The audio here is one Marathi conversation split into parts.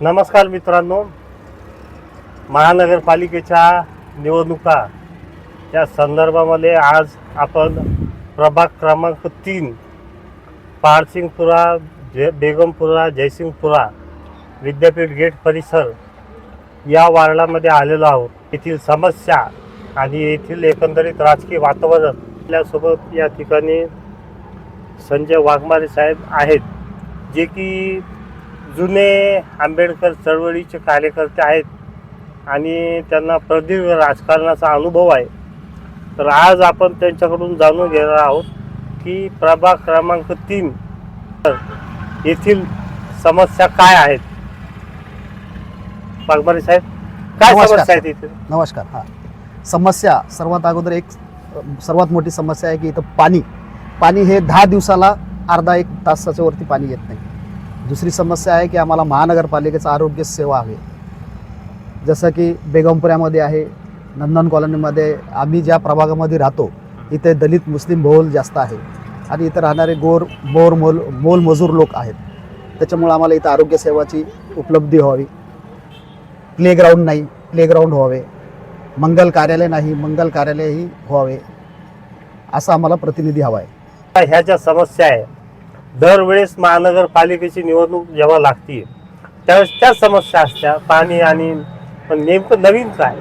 नमस्कार मित्रांनो. महानगरपालिकेच्या निवडणुका या संदर्भामध्ये आज आपण प्रभाग क्रमांक तीन पारसिंगपुरा जे बेगमपुरा जयसिंगपुरा विद्यापीठ गेट परिसर या वार्डामध्ये आलेलो आहोत. येथील समस्या आणि येथील एकंदरीत राजकीय वातावरण आपल्यासोबत या ठिकाणी संजय वाघमारे साहेब आहेत जे की जुने आंबेडकर चळवळीचे कार्यकर्ते आहेत आणि त्यांना प्रदीर्घ राजकारणाचा अनुभव आहे. तर आज आपण त्यांच्याकडून जाणून घेणार आहोत की प्रभाग क्रमांक तीन येथील समस्या काय आहेत. वाघमारे साहेब काय नमस्कार. समस्या आहेत इथे? नमस्कार हां. समस्या सर्वात अगोदर एक सर्वात मोठी समस्या आहे की इथं पाणी. पाणी हे दहा दिवसाला अर्धा एक तासाच्या वरती पाणी येत नाही. दुसरी समस्या आहे की आम्हाला महानगरपालिकेचं आरोग्य सेवा हवी. जसं की बेगमपुऱ्यामध्ये आहे नंदन कॉलनीमध्ये आम्ही ज्या प्रभागामध्ये राहतो इथे दलित मुस्लिम बहुल जास्त आहे. आणि इथं राहणारे गोर बोर मोल मोलमजूर लोक आहेत. त्याच्यामुळं आम्हाला इथं आरोग्य सेवाची उपलब्धी व्हावी. प्लेग्राऊंड नाही प्लेग्राऊंड व्हावे. मंगल कार्यालय नाही मंगल कार्यालयही व्हावे. असा आम्हाला प्रतिनिधी हवा आहे ह्या ज्या समस्या आहे दरवेळेस महानगरपालिकेची निवडणूक जेव्हा लागते त्यावेळेस त्या समस्या असत्या. पाणी आणि पण नेमकं नवीन काय?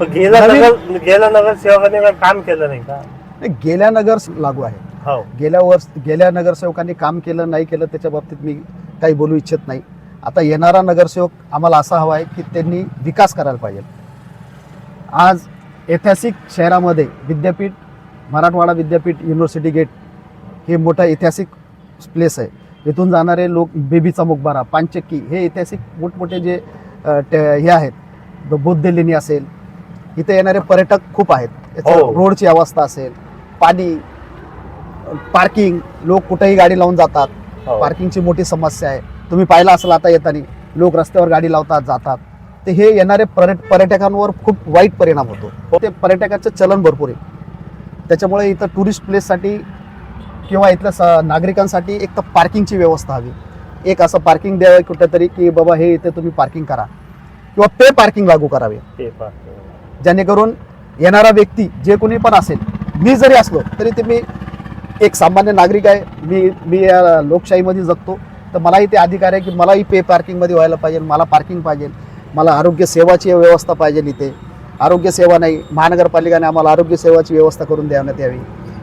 पण गेल्या नवीन- नगर गेल्या नगरसेवकाने काम केलं नाही का? नाही, गेल्या नगर लागू आहे. हो. गेल्या वर्ष गेल्या नगरसेवकांनी काम केलं नाही केलं त्याच्या बाबतीत मी काही बोलू इच्छित नाही. आता येणारा नगरसेवक आम्हाला असा हवा आहे की त्यांनी विकास करायला पाहिजे. आज ऐतिहासिक शहरामध्ये विद्यापीठ मराठवाडा विद्यापीठ युनिव्हर्सिटी गेट हे मोठं ऐतिहासिक प्लेस आहे. इथून जाणारे लोक बेबीचा मुकबारा पानचक्की हे ऐतिहासिक मोठमोठे जे हे आहेत. बौद्ध लेणी असेल इथे येणारे पर्यटक खूप आहेत. हो. रोडची अवस्था असेल पाणी पार्किंग लोक कुठेही गाडी लावून जातात. हो. पार्किंगची मोठी समस्या आहे. तुम्ही पाहिलं असेल आता येताना लोक रस्त्यावर गाडी लावतात जातात. ते हे येणारे पर्यट पर्यटकांवर खूप वाईट परिणाम होतो. ते पर्यटकाचं चलन भरपूर आहे. त्याच्यामुळे इथं टुरिस्ट प्लेससाठी किंवा इथल्या स- नागरिकांसाठी एक तर पार्किंगची व्यवस्था हवी. एक असं पार्किंग द्यावं कुठेतरी की बाबा हे इथे तुम्ही पार्किंग करा. किंवा पे पार्किंग लागू करावे. ते. जेणेकरून येणारा व्यक्ती जे कोणी पण असेल मी जरी असलो तरी ते मी एक सामान्य नागरिक आहे. मी मी या लोकशाहीमध्ये जगतो. तर मलाही ते अधिकार आहे की मलाही पे पार्किंगमध्ये व्हायला पाहिजे मला पार्किंग पाहिजे. मला आरोग्य सेवाची व्यवस्था पाहिजे इथे. आरोग्य सेवा नाही महानगरपालिकेने आम्हाला आरोग्य सेवाची व्यवस्था करून देण्यात यावी.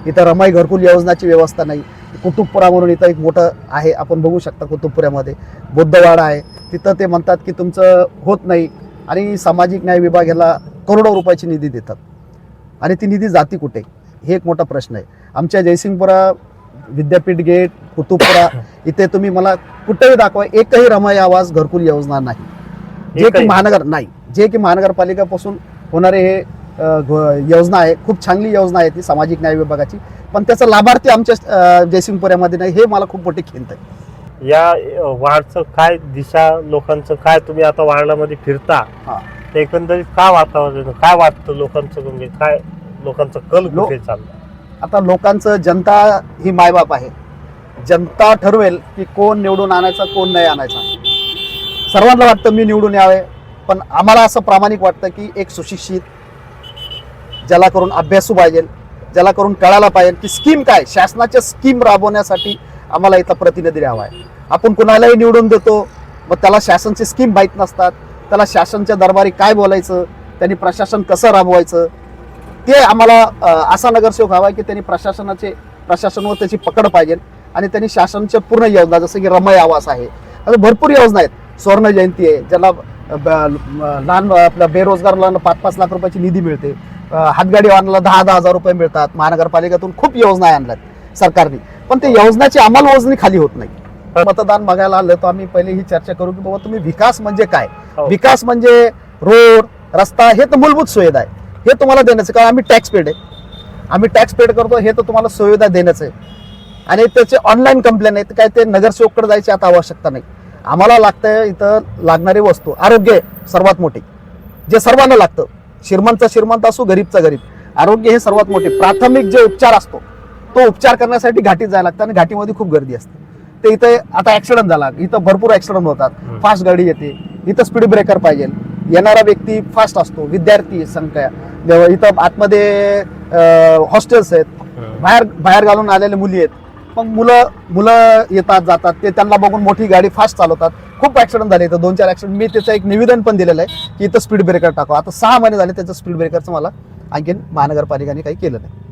इथं रमाई घरकुल योजनाची व्यवस्था नाही. कुतुबपुरा म्हणून इथं एक मोठं आहे. आपण बघू शकता कुतुबपुऱ्यामध्ये. बुद्धवाडा आहे. तिथं ते म्हणतात की तुमचं होत नाही आणि सामाजिक न्याय विभाग ह्याला करोडो रुपयाची निधी देतात. आणि ती निधी जाती कुठे? हे एक मोठा प्रश्न आहे. आमच्या जयसिंगपुरा विद्यापीठ गेट कुतुबपुरा इथे तुम्ही मला कुठेही दाखवा एकही रमाई आवाज घरकुल योजना नाही. जे की? महानगर नाही. जे की महानगरपालिकेपासून होणारे हे योजना आहे खूप चांगली योजना आहे ती सामाजिक न्याय विभागाची पण त्याचा लाभार्थी आमच्या जयसिंगपुऱ्यामध्ये नाही हे मला खूप मोठी खिंत आहे या वार्डचं काय दिशा लोकांचं काय तुम्ही आता वार्डामध्ये फिरता हा. ते एकंदरीत काय वातावरण? काय वाटतं लोकांचं म्हणजे काय लोकांचं कल कुठे चाललं आता लोकांचं जनता ही मायबाप आहे जनता ठरवेल की कोण निवडून आणायचा कोण नाही आणायचा सर्वांना वाटतं मी निवडून यावे पण आम्हाला असं प्रामाणिक वाटतं की एक सुशिक्षित ज्याला करून अभ्यासू पाहिजे ज्याला करून कळायला पाहिजे की स्कीम काय? शासनाच्या स्कीम राबवण्यासाठी आम्हाला इथं प्रतिनिधी हवा आहे. आपण कुणालाही निवडून देतो मग त्याला शासनची स्कीम माहीत नसतात. त्याला शासनच्या दरबारी काय बोलायचं? त्यांनी प्रशासन कसं राबवायचं? ते आम्हाला असा नगरसेवक हवा आहे की त्यांनी प्रशासनाचे प्रशासनावर त्याची पकड पाहिजे आणि त्यांनी शासनच्या पूर्ण योजना जसं की रमय आवास आहे. अशा भरपूर योजना आहेत. स्वर्ण जयंती आहे ज्याला ब- लहान आपल्या बेरोजगारांना पाच पाच लाख रुपयाची निधी मिळते. हातगाडी वाहनाला दहा दहा हजार रुपये मिळतात. महानगरपालिकेतून खूप योजना आणल्यात सरकारने. पण ते योजनाची अंमलबजावणी खाली होत नाही. मतदान बघायला आलं तर आम्ही पहिले ही चर्चा करू की बाबा तुम्ही विकास म्हणजे काय? हो. विकास म्हणजे रोड रस्ता हे तर मूलभूत सुविधा आहे. हे तुम्हाला देण्याचं कारण आम्ही टॅक्स पेड आहे. आम्ही टॅक्स पेड करतो हे तर तुम्हाला सुविधा देण्याचं आहे. आणि त्याचे ऑनलाईन कंप्लेन आहेत काय ते नगरसेवककडे जायची आता आवश्यकता नाही. आम्हाला लागतंय इथं लागणारी वस्तू आरोग्य सर्वात मोठी. जे सर्वांना लागतं. श्रीमंतचा श्रीमंत असो गरीबचा गरीब. आरोग्य हे सर्वात मोठे. प्राथमिक जे उपचार असतो तो उपचार करण्यासाठी घाटीत जायला लागतं आणि घाटीमध्ये खूप गर्दी असते. ते इथे आता ऍक्सिडेंट झाला. इथं भरपूर ऍक्सिडेंट होतात. फास्ट गाडी येते. इथं स्पीड ब्रेकर पाहिजे. येणारा व्यक्ती फास्ट असतो. विद्यार्थी संख्या. जेव्हा इथं आतमध्ये हॉस्टेल्स आहेत. बाहेर बाहेर घालून आलेले मुली आहेत. मग मुलं मुलं येतात जातात. ते त्यांना बघून मोठी गाडी फास्ट चालवतात. खूप ऍक्सिडेंट झाले इथं. दोन चार ऍक्सिडेंट मी त्याचं एक निवेदन पण दिलेलं आहे की इथं स्पीड ब्रेकर टाकावं. आता सहा महिने झाले त्याचं स्पीड ब्रेकरचं मला आणखीन महानगरपालिकेने काही केलं नाही.